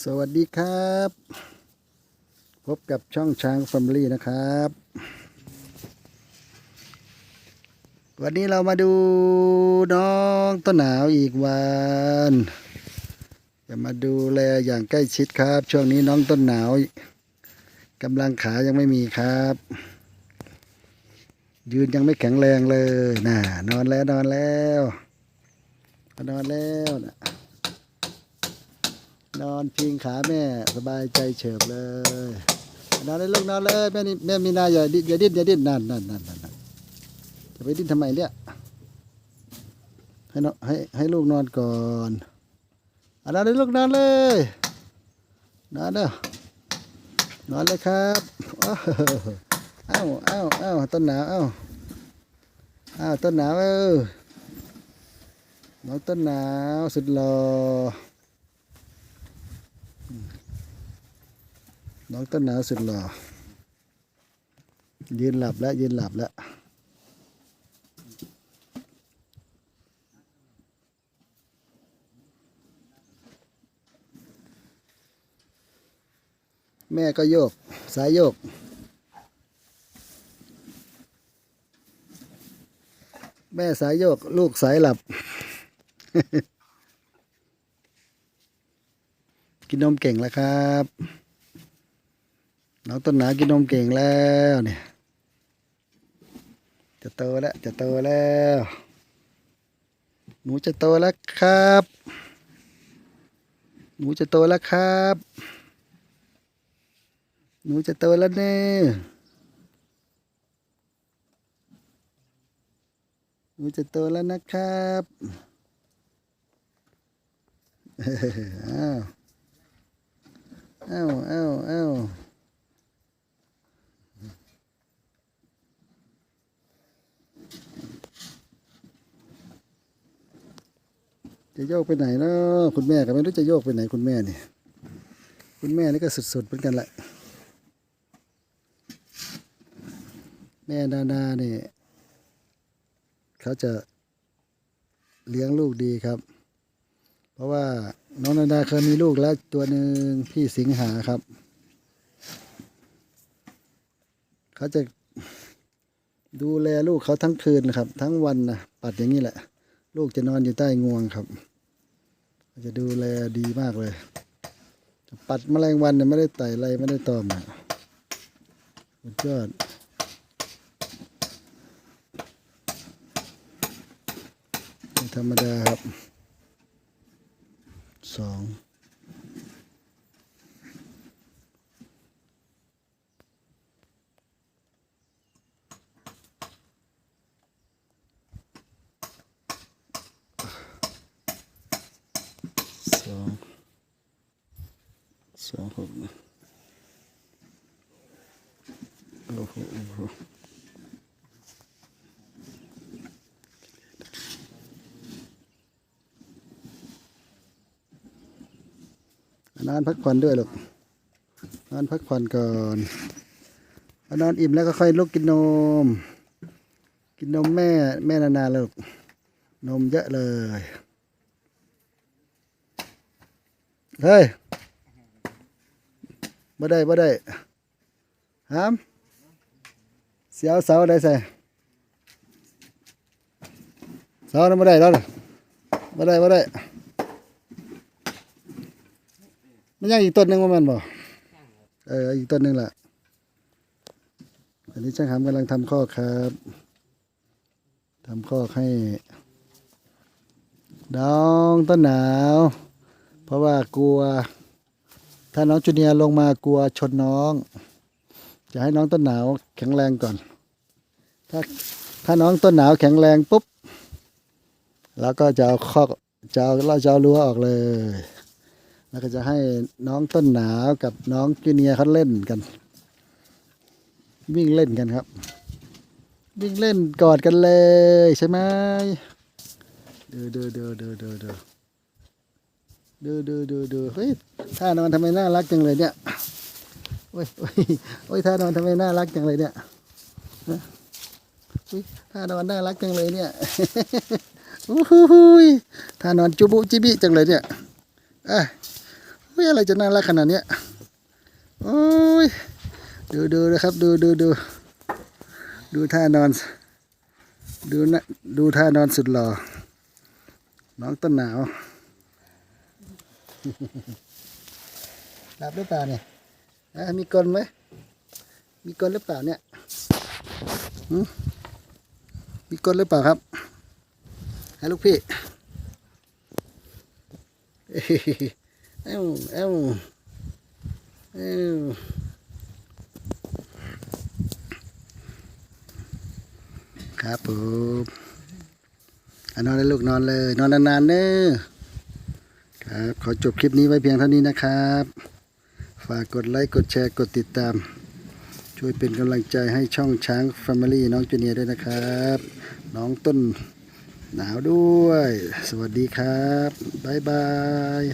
สวัสดีครับ พบกับช่องช้างฟ a มลี่นะครับ วันนี้เรามาดูน้องต้นหนาวอีกวันจะมาดูแลอย่างใกล้ชิดครับ ช่วงนี้น้องต้นหนาวกำลังขายังไม่มีครับ ยืนยังไม่แข็งแรงเลยน่ะนอนแล้วนอนแล้วนอนแล้วนะ นอนพิงขาแม่สบายใจเฉิบเลย นอนเลยลูกนอนเลยแม่นี่แม่มีนาอย่าดิ้นอย่าดิ้นอย่าดิ้นนั่นนั่นนั่นนั่นจะไปดิ้นทำไมเนี่ยให้นอนให้ให้ลูกนอนก่อนอะนอนเลยลูกนอนเลยนอนเด้อนอนเลยครับอ้โหเอ้าเอ้าเอ้าต้นหนาวเอ้าเอ้าต้นหนาวเออน้องต้นหนาวสุดหล่อ น้องต้นหนาวสุดหล่อยืนหลับแล้วยืนหลับแล้วแม่ก็โยก สายโยก แม่สายโยก ลูกสายหลับ กินนมเก่งแล้วครับน้องต้นหนากินนมเก่งแล้วเนี่ย จะโตแล้วจะโตแล้ว หนูจะโตแล้วครับ หนูจะโตแล้วครับ หนูจะโตแล้วเนี่ยหนูจะโตแล้วนะครับอ้าว อ้าวอ้าวอ้าจะโยกไปไหนเนาะคุณแม่ก็ไม่รู้จะโยกไปไหนคุณแม่นี่คุณแม่นี่ก็สุดๆเหมือนกันแหละ แม่นานาเนี่ยเขาจะเลี้ยงลูกดีครับ เพราะว่า น้องนานาเคยมีลูกแล้วตัวหนึ่งพี่สิงหาครับ เขาจะดูแลลูกเขาทั้งคืนนะครับ ทั้งวันนะปัดอย่างนี้แหละ ลูกจะนอนอยู่ใต้งวงครับจะดูแลดีมากเลย ปัดแมลงวันเนี่ยไม่ได้ไต่อะไรไม่ได้ตอมเนี่ยสุดยอดธรรมดาครับ สองสองสองหกโอ้โห โอ้โหนอนพักผ่อนด้วยลูกนอนพักผ่อนก่อนพอนอนอิ่มแล้วก็ค่อยลุกกินนม กินนมแม่แม่นานๆแล้วนมเยอะเลยเฮ้ยบ่ได้บ่ได้หามเสียวเสาได้ใส่เสานั้นบ่ได้แล้วน่ะบ่ได้บ่ได้ มันยังอีกต้นหนึ่งว่ามันบ่เอออีกต้นหนึ่งล่ะอันนี้ช่างหามกำลังทำข้อครับทำข้อให้น้องต้นหนาว เพราะว่ากลัว ถ้าน้องจูเนียลงมากลัวชนน้อง จะให้น้องต้นหนาวแข็งแรงก่อน ถ้าถ้าน้องต้นหนาวแข็งแรงปุ๊บ แล้วก็จะเอาข้อจะเอาเราจะเอารั้วออกเลย แล้วก็จะให้น้องต้นหนาวกับน้องจูเนียเขาเล่นกัน วิ่งเล่นกันครับ วิ่งเล่นกอดกันเลยใช่ไหมเดูดูดูดูดูดูดูดูดูดูเฮ้ยท่านอนทำไมน่ารักจังเลยเนี่ยโอ้ยโอ้ยโอ้ยท่านอนทำไมน่ารักจังเลยเนี่ยฮะอุ้ยท่านอนน่ารักจังเลยเนี่ยอู้หูยท่านอนจุบุจิบิจังเลยเนี่ยอะ ฮ้ยอะไรจะน่ารักขนาดเนี้ยโอ้ยดูดูนะครับดูดูดูดูท่านอน ดูนะดูท่านอนสุดหล่อน้องต้นหนาวหลับหรือเปล่าเนี่ยอะมีกลนไหมมีกลนหรือเปล่าเนี่ยมมีกลนหรือเปล่าครับให้ลูกพี่ เอ้าเอ้าเอ้าครับผมนอนเลยลูกนอนเลย นอนนานๆเนอะครับ ขอจบคลิปนี้ไว้เพียงเท่านี้นะครับ ฝากกดไลค์ กดแชร์ กดติดตาม ช่วยเป็นกำลังใจให้ช่องช้าง Family น้องจูเนียร์ด้วยนะครับ น้องต้นหนาวด้วย สวัสดีครับ บ๊ายบาย